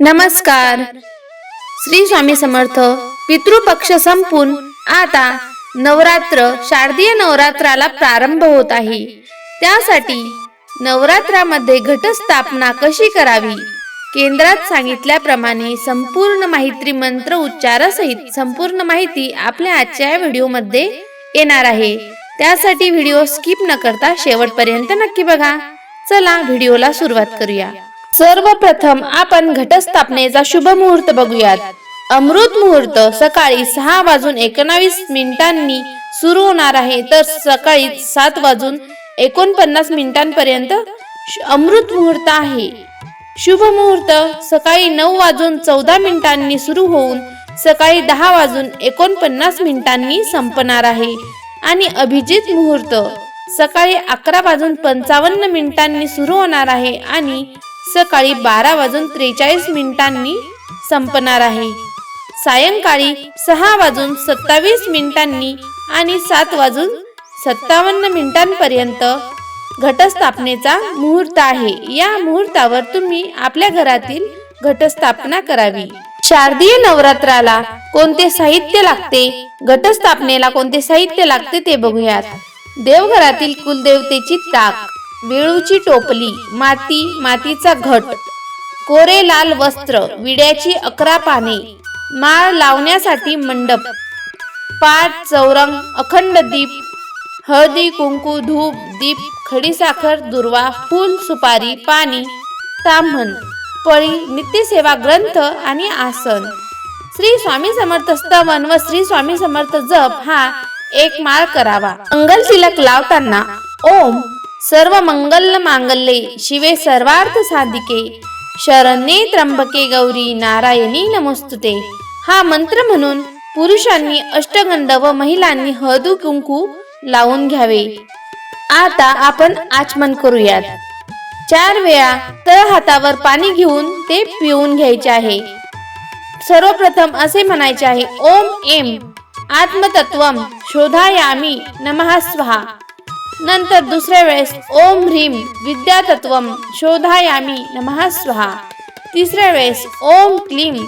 नमस्कार. श्री स्वामी समर्थ पितृपक्ष संपून आता नवरात्र शारदीय नवरात्राला प्रारंभ होत आहे. त्यासाठी नवरात्रामध्ये घटस्थापना कशी करावी? केंद्रात सांगितल्याप्रमाणे संपूर्ण माहिती मंत्र उच्चारासहित संपूर्ण माहिती आपल्या आजच्या व्हिडिओमध्ये येणार आहे. त्यासाठी व्हिडिओ स्किप न करता शेवटपर्यंत नक्की बघा. चला व्हिडिओला सुरुवात करूया. सर्वप्रथम आपण घटस्थापनेचा शुभ मुहूर्त बघूयात. अमृत मुहूर्त सकाळी सहा वाजून एकोणावीस मिनिटांनी सुरू होणार आहे. तर सकाळी सात वाजून एकोणपन्नास मिनिटांपर्यंत श- अमृत मुहूर्त आहे. शुभ मुहूर्त सकाळी नऊ वाजून चौदा मिनिटांनी सुरू होऊन सकाळी दहा वाजून एकोणपन्नास मिनिटांनी संपणार आहे. आणि अभिजित मुहूर्त सकाळी अकरा वाजून पंचावन्न मिनिटांनी सुरू होणार आहे. आणि सकाळी बारा वाजून त्रेचाळीस मिनिटांनी संपणार आहे. सायंकाळी सहा वाजून सत्तावीस मिनिटांनी आणि सात वाजून सत्तावन्न मिनिटांपर्यंत घटस्थापनेचा मुहूर्त आहे. या मुहूर्तावर तुम्ही आपल्या घरातील घटस्थापना करावी. शारदीय नवरात्राला कोणते साहित्य लागते? घटस्थापनेला कोणते साहित्य लागते ते बघूयात. देवघरातील कुलदेवतेची ताक. वेळूची टोपली माती मातीचा घट कोरे लाल वस्त्र विड्याची अकरा पाने माळ लावण्यासाठी मंडप पाट चौरंग अखंड दीप हळदी कुंकू धूप दीप खडीसाखर दुर्वा फूल सुपारी पाणी ताम्हण पळी नित्यसेवा ग्रंथ आणि आसन. श्री स्वामी समर्थ स्तवन व श्री स्वामी समर्थ जप हा एक माळ करावा. मंगल तिलक लावताना ओम सर्व मंगल मांगल्ये शिवे सर्वार्थ साधिके. शरण्ये त्र्यंबके गौरी नारायणी नमोस्तुते. हा मंत्र म्हणून पुरुषांनी अष्टगंध व महिलांनी हळदू कुंकू लावून घ्यावे. आता आपण आचमन करूयात. चार वेळा तळ हातावर पाणी घेऊन ते पिऊन घ्यायचे आहे. सर्वप्रथम असे म्हणायचे आहे ओम एम. आत्मतत्वम शोधायामी. नमः स्वाहा. नंतर दुसऱ्या वेळेस ओम ह्रीम विद्यातत्व शोधायामी नमः स्वाहा. तिसऱ्या वेळेस ओम क्लीम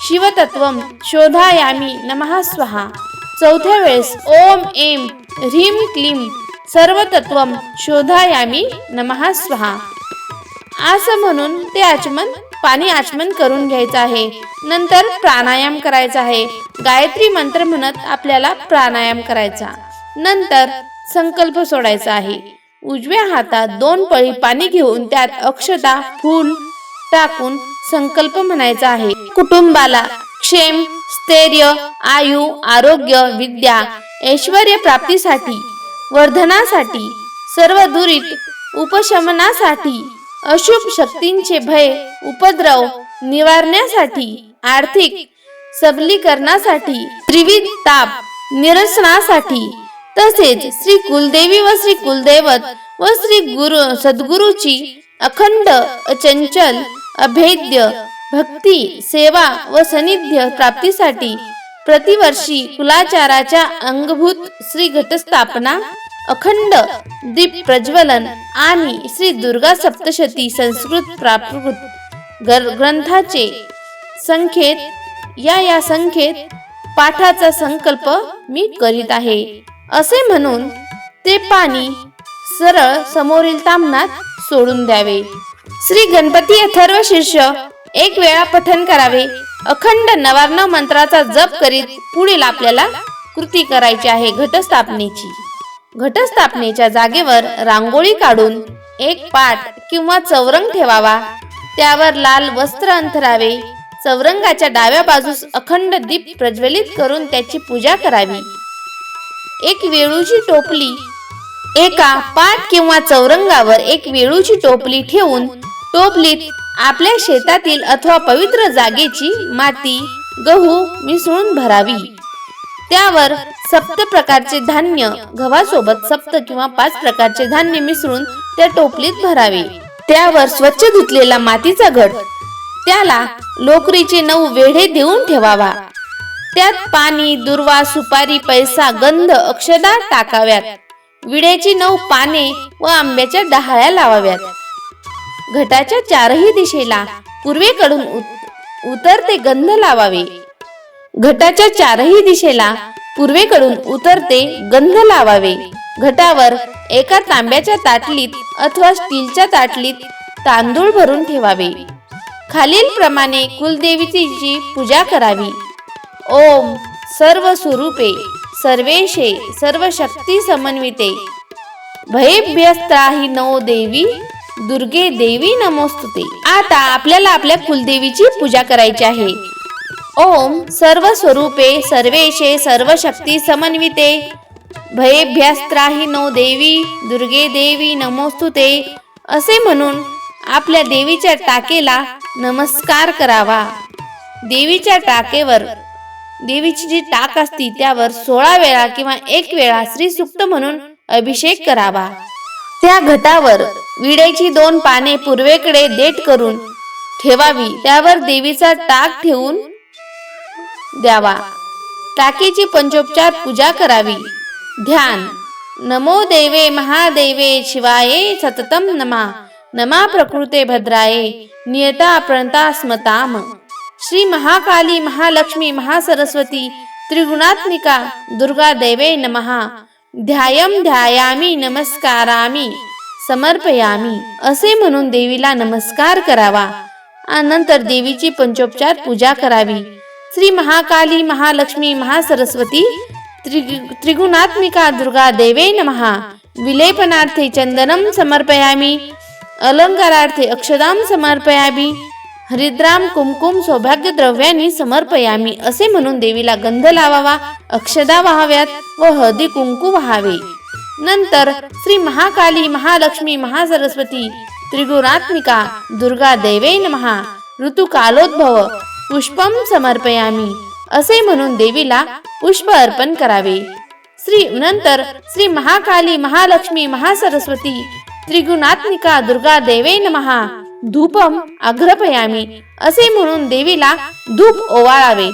शिवतत्व शोधायामी नमः स्वाहा. चौथ्या वेळेस ओम एम ह्रीम क्लीम सर्वतत्व शोधायामी नमः स्वाहा. असं म्हणून ते आचमन पाणी आचमन करून घ्यायचं आहे. नंतर प्राणायाम करायचा आहे. गायत्री मंत्र म्हणत आपल्याला प्राणायाम करायचा. नंतर संकल्प सोडायचा आहे. उजव्या हातात दोन पळी पाणी घेऊन त्यात अक्षता फूल टाकून संकल्प म्हणायचा आहे. कुटुंबाला क्षेम स्थैर्य आयु आरोग्य विद्या ऐश्वर प्राप्तीसाठी वर्धनासाठी सर्व दुरीत उपशमनासाठी अशुभ शक्तींचे भय उपद्रव निवारण्यासाठी आर्थिक सबलीकरणासाठी त्रिविध ताप निरसनासाठी तसेच श्री कुलदेवी व श्री कुलदैवत व श्री गुरु सद्गुरूची अखंड अचंचल अभेद्य भक्ती सेवा व सनिध्य प्राप्तीसाठी प्रतिवर्षी कुलाचाराच्या अंगभूत श्री घटस्थापना अखंड दीप प्रज्वलन आणि श्री दुर्गा सप्तशती संस्कृत प्राकृत ग्रंथाचे संख्येत या या संख्येत पाठाचा संकल्प मी करीत आहे. असे म्हणून ते पाणी सरळ समोरील तामणात सोडून द्यावे. श्री गणपती अथर्व शिष्य एक वेळा पठन करावे. अखंड नवार्ण मंत्राचा जप करीत पुढील आपल्याला कृती करायची आहे घटस्थापनेची. घटस्थापनेच्या जागेवर रांगोळी काढून एक पाट किंवा चौरंग ठेवावा. त्यावर लाल वस्त्र अंथरावे. चौरंगाच्या डाव्या बाजूस अखंड दीप प्रज्वलित करून त्याची पूजा करावी. एक वेळूची टोपली. एका पाट किंवा चौरंगावर एक वेळूची टोपली ठेवून टोपलीत आपल्या शेतातील अथवा पवित्र जागेची माती गहू मिसळून भरावी. त्यावर सप्त प्रकारचे धान्य गव्हासोबत सप्त किंवा पाच प्रकारचे धान्य मिसळून त्या टोपलीत भरावे. त्यावर स्वच्छ धुतलेला मातीचा घट. त्याला लोकरीचे नऊ वेढे देऊन ठेवावा. त्यात पाणी दुर्वा सुपारी पैसा गंध अक्षदा टाकाव्यात. विड्याची नऊ पाने व आंब्याच्या डहाळ्या लावाव्यात. घटाच्या चारही दिशेला पूर्वेकडून उत- उतरते गंध लावावे. घटाच्या चारही दिशेला पूर्वेकडून उतरते गंध लावावे. घटावर एका तांब्याच्या ताटलीत अथवा स्टीलच्या ताटलीत तांदूळ भरून ठेवावे. खालील प्रमाणे कुलदेवीची पूजा करावी. ओम सर्व स्वरूपे सर्वेशे सर्व शक्ती समन्विते भयभ्यस्त्राही नवो देवी दुर्गे देवी नमोस्तुते। आता आपल्याला आपल्या कुलदेवीची पूजा करायची आहे। ओम सर्व स्वरूपे सर्वेशे सर्व शक्ती समन्विते भयभ्यास्त्राही नो देवी दुर्गे देवी नमोस्तुते। असे म्हणून आपल्या देवीच्या टाकेला नमस्कार करावा। देवीच्या टाकेवर देवीची जी टाक असती त्यावर सोळा वेळा किंवा एक वेळा श्री सुक्त म्हणून अभिषेक करावा. त्या घटावर विड्याची दोन पाने पूर्वेकडे देठ करून ठेवावी त्यावर देवीचा टाक ठेवून द्यावा. टाकीची पंचोपचार पूजा करावी. ध्यान. नमो देवे महादेवे शिवाये सततम नमा. नमा प्रकृते भद्राये नियता प्रणता स्मताम. श्री महाकाली महालक्ष्मी महासरस्वती त्रिगुणात्मिका दुर्गा देवे नमः। ध्यायम ध्यायामी नमस्कारामी। समर्पयामी। असे म्हणून देवीला नमस्कार करावा। आणि नंतर देवीची पंचोपचार पूजा करावी। श्री महाकाली महालक्ष्मी महासरस्वती त्रि- त्रिगुणात्मिका दुर्गा देवे नमः। विलेपनार्थे चंदनम समर्पयामी। अलंकारार्थे अक्षदाम समर्पयामी। हरिद्राम कुमकुम सौभाग्य द्रव्यांनी समर्पयामी असे म्हणून देवीला गंध लावावा अक्षदा वाहाव्यात व हळदी कुंकू वाहावे. नंतर श्री महाकाली महालक्ष्मी महासरस्वती त्रिगुणात्मिका दुर्गा देवेन महा ऋतुकालोद्भव पुष्पम समर्पयामी असे म्हणून देवीला पुष्प अर्पण करावे. श्री नंतर श्री महाकाली महालक्ष्मी महासरस्वती त्रिगुणात्मिका दुर्गा देवेन महा धूपम अग्रपयामी असे म्हणून देवीला धूप ओवाळावे.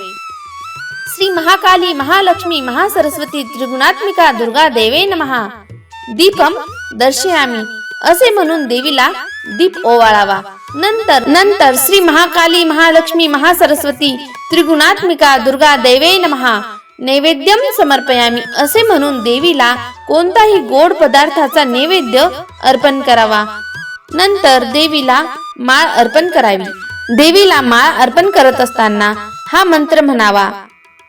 श्री महाकाली महालक्ष्मी महासरस्वती त्रिगुणात्मिका दुर्गा देवे नमहा. दीपम दर्शयामी असे म्हणून देवीला दीप ओवाळावा. नंतर नंतर श्री महाकाली महालक्ष्मी महासरस्वती त्रिगुणात्मिका दुर्गा देवे नमहा. नैवेद्यम समर्पयामी असे म्हणून देवीला कोणताही गोड पदार्थाचा नैवेद्य अर्पण करावा. नंतर देवीला माळ अर्पण करावी. देवीला माळ अर्पण करत असताना हा मंत्र म्हणावा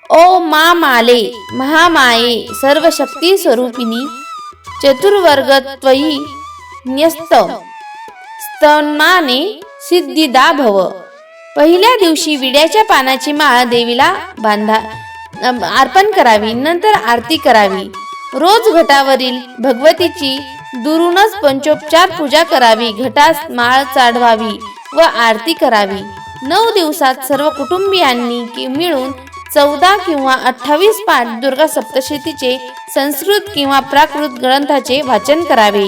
ओ मा माले महामाये सर्व शक्ती स्वरूपिणी चतुर्वर्ग त्वयी न्यस्त स्तनाने सिद्धिदा भव. पहिल्या दिवशी विड्याच्या पानाची माळ देवीला बांधा अर्पण करावी नंतर आरती करावी. रोज घटावरील भगवतीची दुरूनच पंचोपचार पूजा करावी घटास माळ चाढवावी व आरती करावी. नऊ दिवसात सर्व कुटुंबियांनी मिळून चौदा किंवा अठ्ठावीस पाठ दुर्गा सप्तशतीचे संस्कृत किंवा प्राकृत ग्रंथाचे वाचन करावे.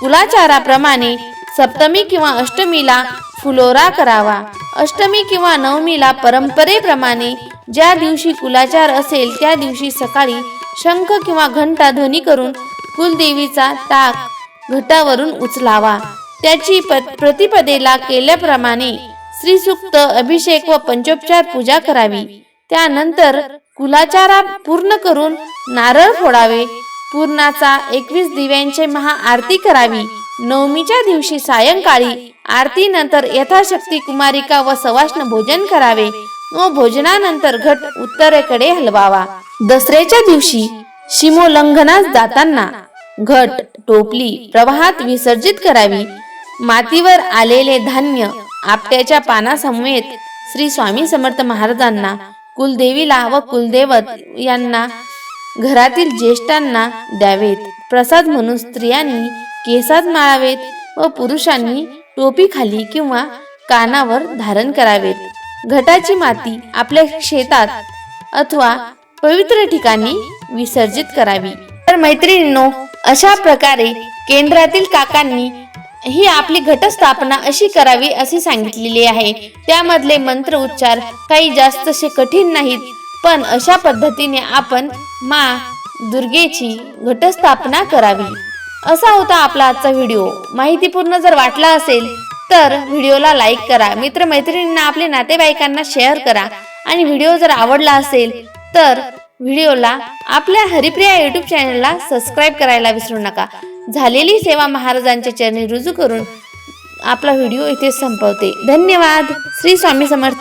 कुलाचाराप्रमाणे सप्तमी किंवा अष्टमीला फुलोरा करावा. अष्टमी किंवा नवमीला परंपरेप्रमाणे ज्या दिवशी कुलाचार असेल त्या दिवशी सकाळी शंख किंवा घंटा ध्वनी करून कुलदेवीचा ताक घटावरून उचलावा. त्याची प्रतिपदेला केल्याप्रमाणे श्रीसुक्त अभिषेक व पंचोपचार पूजा करावी. त्यानंतर कुलाचारा पूर्ण करून नारळ फोडावे. पूर्णाचा एकवीस दिव्यांचे महाआरती करावी. नवमीच्या दिवशी सायंकाळी आरती नंतर यथाशक्ती कुमारिका व सवाष्ण भोजन करावे व भोजनानंतर घट उत्तरेकडे हलवावा. दसऱ्याच्या दिवशी शिमोल्लंघनास जाताना घट टोपली प्रवाहात विसर्जित करावी. मातीवर आलेले धान्य आपट्याच्या पानासमवेत श्री स्वामी समर्थ महाराजांना कुलदेवीला व कुलदेवत यांना घरातील ज्येष्ठांना द्यावेत. प्रसाद म्हणून स्त्रियांनी केसात माळावेत व पुरुषांनी टोपी खाली किंवा कानावर धारण करावेत. घटाची माती आपल्या शेतात अथवा पवित्र ठिकाणी विसर्जित करावी. तर मैत्रिणींनो अशा प्रकारे केंद्रातील काकांनी ही आपली घटस्थापना अशी करावी असे सांगितलेली आहे. त्यामधले मंत्र उच्चार काही जास्तसे कठीण नाहीत पण अशा पद्धतीने आपण मा दुर्गेची घटस्थापना करावी. असा होता आपला आजचा व्हिडिओ. माहितीपूर्ण जर वाटला असेल तर व्हिडिओला लाईक करा. मित्रमैत्रिणींना आपल्या नातेवाईकांना शेअर करा. आणि व्हिडिओ जर आवडला असेल तर व्हिडिओला आपल्या हरिप्रिया युट्यूब चॅनलला सबस्क्राईब करायला विसरू नका. झालेली सेवा महाराजांच्या चरणी रुजू करून आपला व्हिडिओ इथे संपवते. धन्यवाद. श्री स्वामी समर्थ